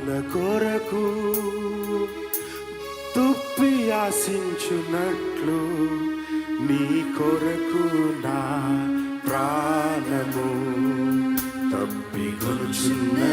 కన్నుల కొరకు తుప్పి ఆశించున్నట్లు నీ కొరకు నా ప్రాణము తప్పి కొలుచున్న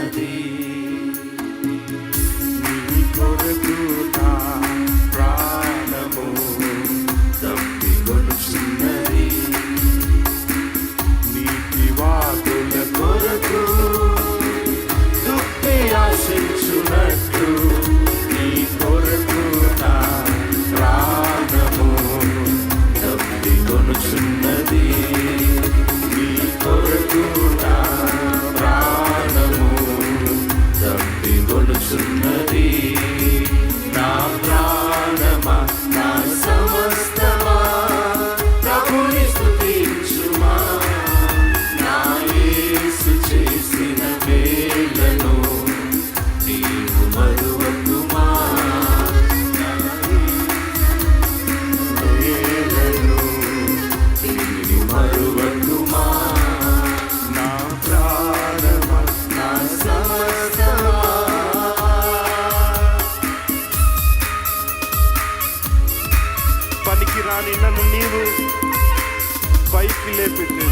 ছেলে পেতে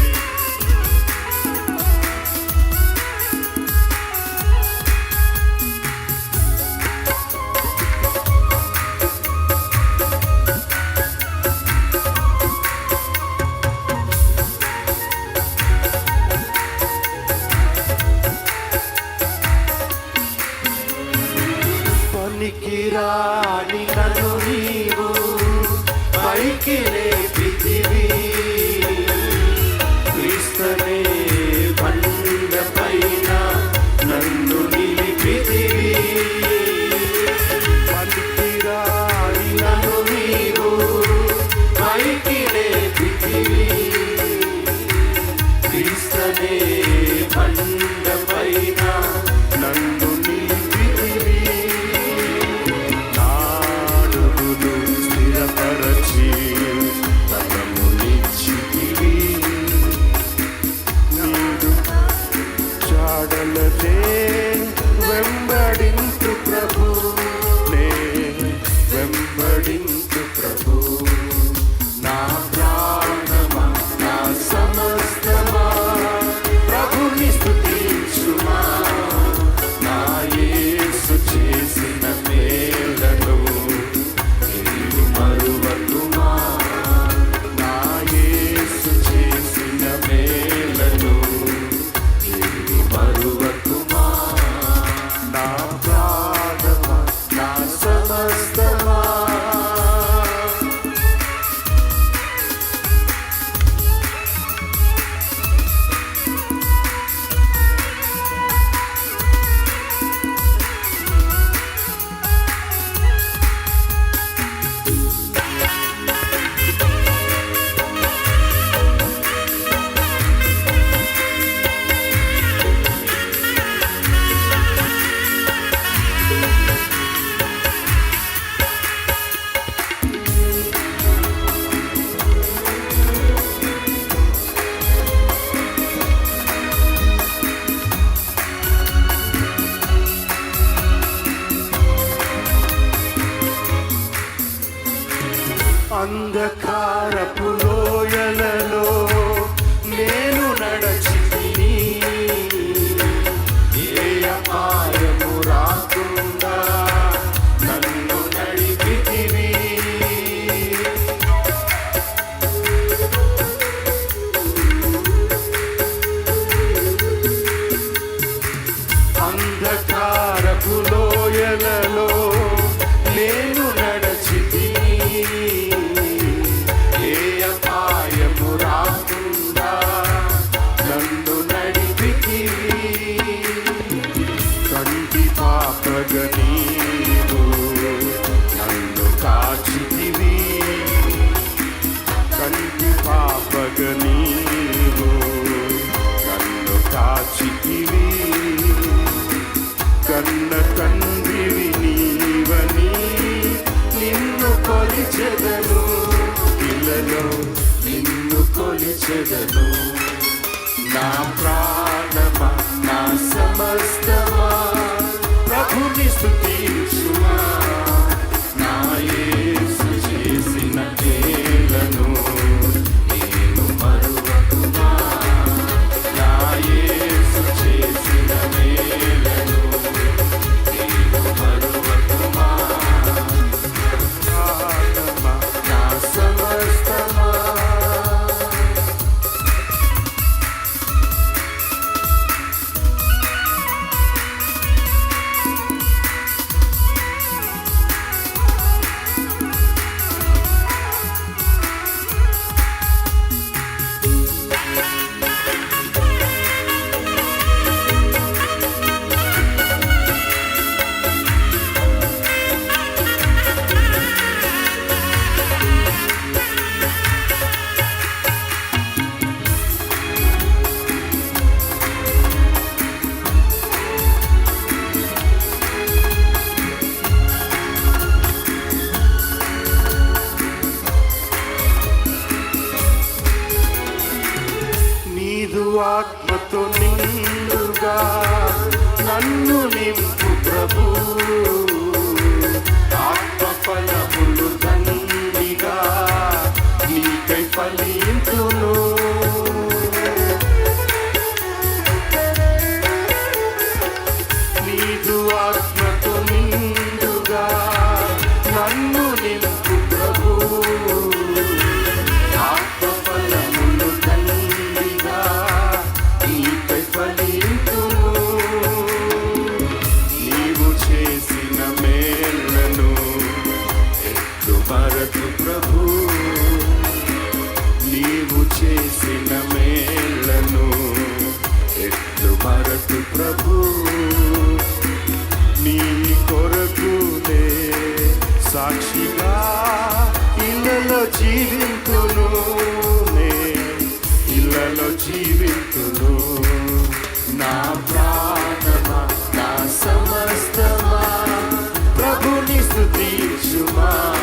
ராணி கல்லூரி படிக்கிறேன் అంధకారపు లోయలలో నేను నడచి ఏ అపాయము రాకుండా నన్ను నడిపితివి అంధకారపు లోయలలో 이제 నన్ను నింపు ప్రభు ఆత్మ ఫలములు దండిగా నీకై నీవు చేసిన మేళ్ళను ఎట్లు మరతు ప్రభు నీవు చేసిన మేళ్ళను ఎట్లు మరతు ప్రభు? సాక్షిగా ఇళ్ళలో జీవింతును నే. ఇళ్ళలో జీవింతును. నా ప్రాణమా నా సమస్తమా ప్రభుని స్థుతించుమా